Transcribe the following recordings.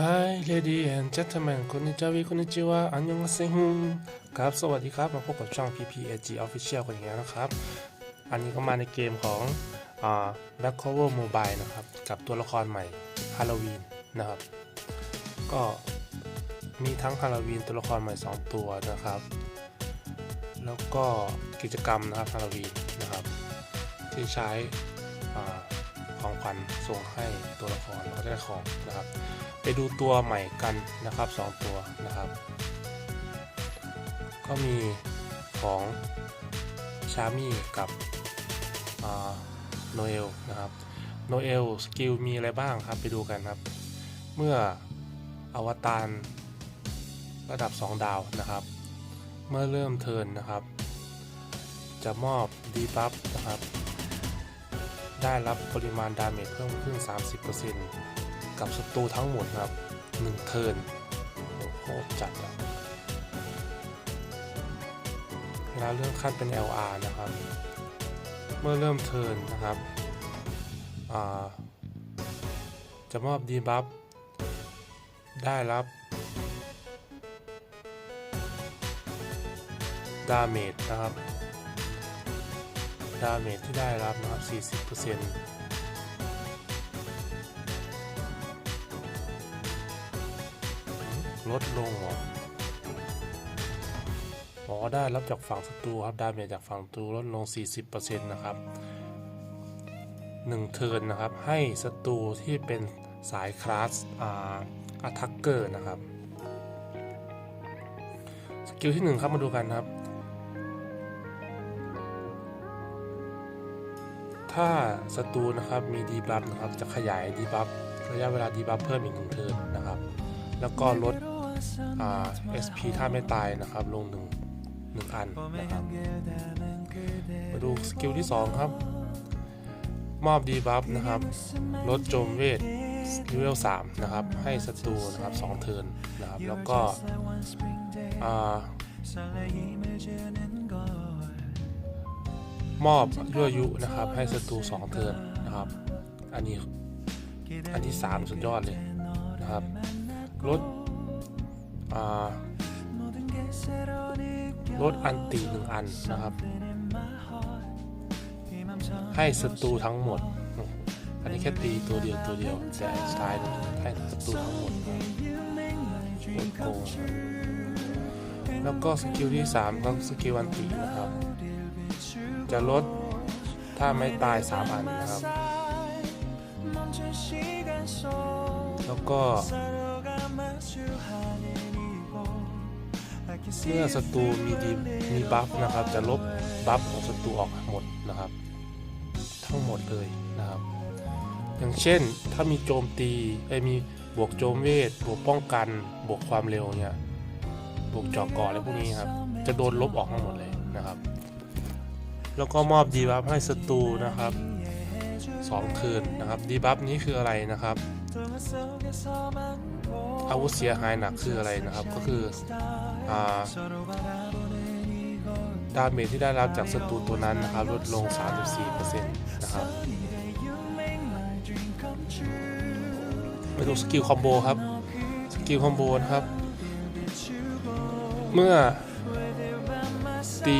Hi lady and gentlemen คุณนิจาวีคุณนิจิวะอันยองเซฮุครับ สวัสดีครับ มาพบกับช่อง PPAG Official กันอีกแล้วนะครับ อันนี้ก็มาในเกมของ Back Cover Mobile นะครับ กับตัวละครใหม่ฮาโลวีนนะครับ ก็มีทั้งฮาโลวีนตัวละครใหม่ 2 ตัวนะครับ แล้วก็กิจกรรมนะครับฮาโลวีนนะครับ ที่ใช้ ของขวัญส่งให้ตัวละครแล้วก็ได้ของนะครับ ไปดูตัวใหม่กันนะครับ 2 ตัวนะครับ ก็มีของชามี่กับโนเอลนะครับโนเอลสกิลมีอะไรบ้างครับไปดูกันครับ เมื่ออวตารระดับ 2 ดาวนะครับ เมื่อเริ่มเทิร์นนะครับ จะมอบดีบัฟนะครับ ได้รับปริมาณดาเมจเพิ่มขึ้น 30%กับศัตรูทั้งหมดครับ 1 เทิร์นโอ้โหจัดอะเวลาเลื่อนขั้นเป็น LR นะครับ เมื่อเริ่มเทิร์นนะครับ จะมอบดีบัฟได้รับดาเมจนะครับ ดาเมจที่ได้รับนะครับ 40%ลดลงหรออ๋อได้รับจากฝั่งศัตรูครับ ดาเมจจากฝั่งศัตรูลดลง 40%นะครับ1เทิร์นนะครับ ให้ศัตรูที่เป็นสายคลาสอาอัทักเกอร์นะครับ สกิลที่ 1 ครับ มาดูกันครับ ถ้าศัตรูนะครับมีดีบัฟนะครับจะขยายดีบัฟระยะเวลาดีบัฟเพิ่มอีกหนึ่งเทิร์นนะครับ แล้วก็ลดอ่า SP ถ้าไม่ตายนะครับลงหนึ่งหนึ่งอันนะครับมาดูสกิลที่ 2 ครับ มอบดีบัฟนะครับ ลดโจมเวทเลเวล3นะครับ ให้ศัตรูนะครับ2เทิร์นนะครับ แล้วก็อ่า มอบยั่วยุนะครับ ให้ศัตรู2เทิร์นนะครับ อันนี้อันที่ 3 สุดยอดเลยนะครับลดลดอันตีหนึ่งอันนะครับ ให้ศัตรูทั้งหมด อันนี้แค่ตีตัวเดียวตัวเดียวแต่สุดท้ายให้ศัตรูทั้งหมดนะครับโกงแล้วก็สกิลที่3ก็สกิลอันตีนะครับ จะลดถ้าไม่ตาย 3 อันนะครับ แล้วก็ เมื่อศัตรูมีดีมีบัฟนะครับ จะลบบัฟของศัตรูออกหมดนะครับ ทั้งหมดเลยนะครับ อย่างเช่นถ้ามีโจมตีไอ้มีบวกโจมเวท บวกป้องกันบวกความเร็วเนี่ยบวกเจาะกาะอะไรพวกนี้ครับ จะโดนลบออกทั้งหมดเลยนะครับ แล้วก็มอบดีบัฟให้ศัตรูนะครับสองคืนนะครับดีบัฟนี้คืออะไรนะครับอาวุธเสียหายหนักคืออะไรนะครับก็คืออ่าดาเมจที่ได้รับจากศัตรูตัวนั้นนะครับลดลง 34%นะครับไปดูสกิลคอมโบครับ สกิลคอมโบนะครับ เมื่อตี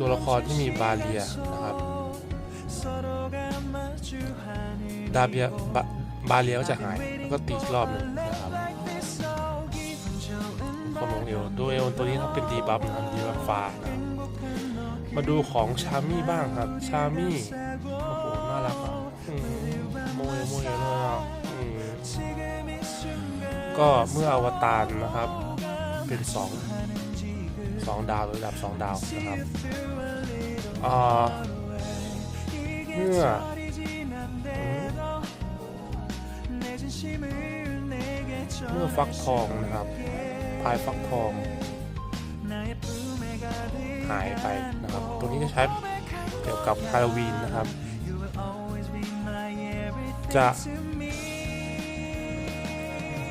ตัวละครที่มีบาเรียนะครับดาเบียบาบาเรียก็จะหายแล้วก็ตีกรอบหนึ่งนะครับความลงเอวดูเอวตัวนี้ครับเป็นดีบัฟนะครับดีบัฟฟ้านะครับมาดูของชามี่บ้างครับ ชามี่โอ้โหน่ารักอะโมยโมยเลยอะอืมก็เมื่ออวตารนะครับ เป็นสอง สองดาวหรือระดับสองดาวนะครับเมื่อเมื่อฟักทองนะครับพายฟักทอง หายไปนะครับ ตัวนี้จะใช้เกี่ยวกับฮาโลวีนนะครับ จะ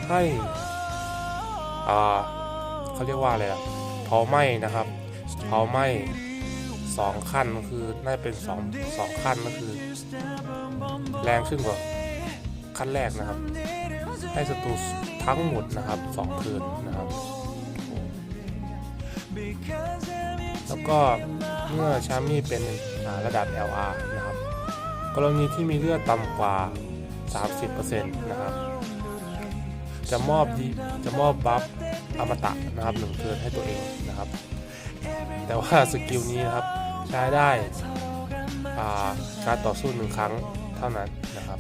ให้ อ่าเขาเรียกว่าอะไรอะ เผาไหม้นะครับ เผาไหม้สองขั้นคือน่าจะเป็นสองสองขั้นก็คือ แรงขึ้นกว่าขั้นแรกนะครับ ให้ศัตรูทั้งหมดนะครับสองเทินนะครับ แล้วก็เมื่อชามี่เป็นระดับ LR นะครับ กรณีที่มีเลือดต่ำกว่า 30%นะครับ จะมอบดีจะมอบบัฟ อมตะนะครับหนึ่งเทิร์นให้ตัวเองนะครับ แต่ว่าสกิลนี้นะครับใช้ได้การต่อสู้หนึ่งครั้งเท่านั้นนะครับ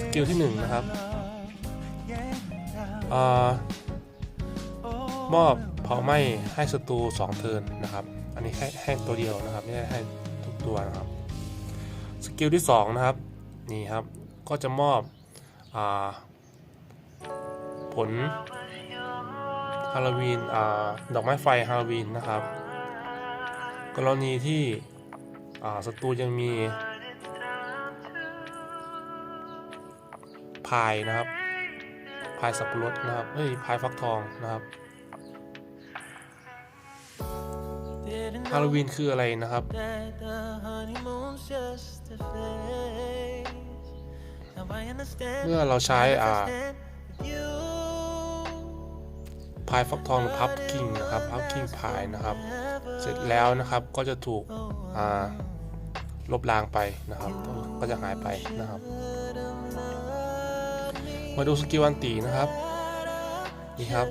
สกิลที่หนึ่งนะครับอมอบเผาไหม้ให้ศัตรูสองเทิร์นนะครับ อันนี้ให้ให้ตัวเดียวนะครับไม่ได้ให้ทุกตัวนะครับสกิลที่สองนะครับนี่ครับก็จะมอบอ ผลฮาโลวีนดอกไม้ไฟฮาโลวีนนะครับ กรณีที่ศัตรูยังมีพายนะครับพายสับปะรดนะครับเฮ้ยพายฟักทองนะครับฮาโลวีนคืออะไรนะครับ เมื่อเราใช้อ่า พายฟักทองพับกิ้งนะครับพับกิ้งพายนะครับ เสร็จแล้วนะครับก็จะถูกลบล้างไปนะครับ ก็จะหายไปนะครับ มาดูสกิลอันตีนะครับนี่ครับ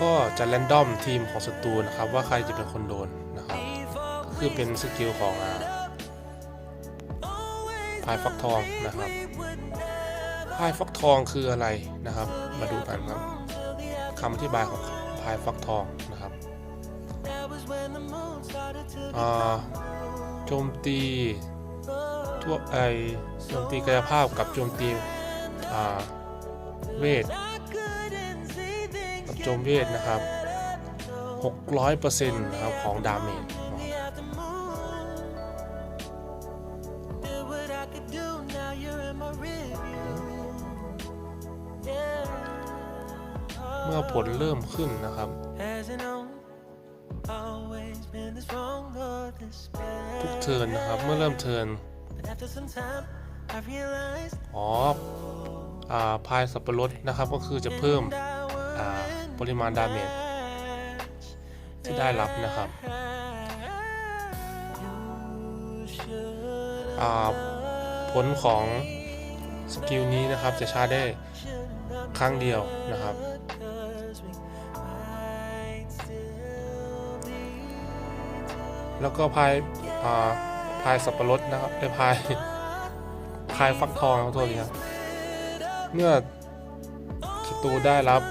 ก็จะแรนดอมทีมของศัตรูนะครับ ว่าใครจะเป็นคนโดนนะครับ คือเป็นสกิลของอ่าพายฟักทองนะครับพายฟักทองคืออะไรนะครับ มาดูกันครับคำอธิบายของพายฟักทองนะครับโจมตีทั่วไอโจมตีกายภาพกับโจมตีเวทกับโจมเวทนะครับ 600%นะครับของดาเมจ ผลเริ่มขึ้นนะครับ Hasn't always been this wrong or this ทุก bad. เทิร์นนะครับเมื่อเริ่มเทิร์น But after some time, I realized อ๋ออ่าพายสับปะรดนะครับก็คือจะเพิ่ม I อ่าปริมาณดาเมจ was ที่ได้รับนะครับ You should อ่าผลของสกิลนี้นะครับจะใช้ได้ครั้งเดียวนะครับ แล้วก็พายอ่าพายสับปะรดนะครับไอ้ยพายพายฟักทองขอโทษทีครับเมื่อศัตรูได้รับ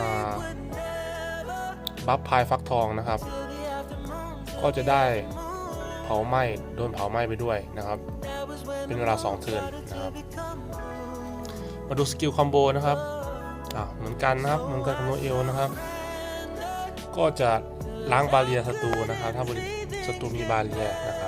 อ่าบัฟพายฟักทองนะครับ ก็จะได้เผาไหม้โดนเผาไหม้ไปด้วยนะครับ เป็นเวลา2เทิร์นนะครับ มาดูสกิลคอมโบนะครับอ่าเหมือนกันนะครับเหมือนกันกับโนเอลนะครับ ก็จะ ล้างบาเรียศัตรูนะครับ ถ้าบริศัตรูมีบาเรียนะครับ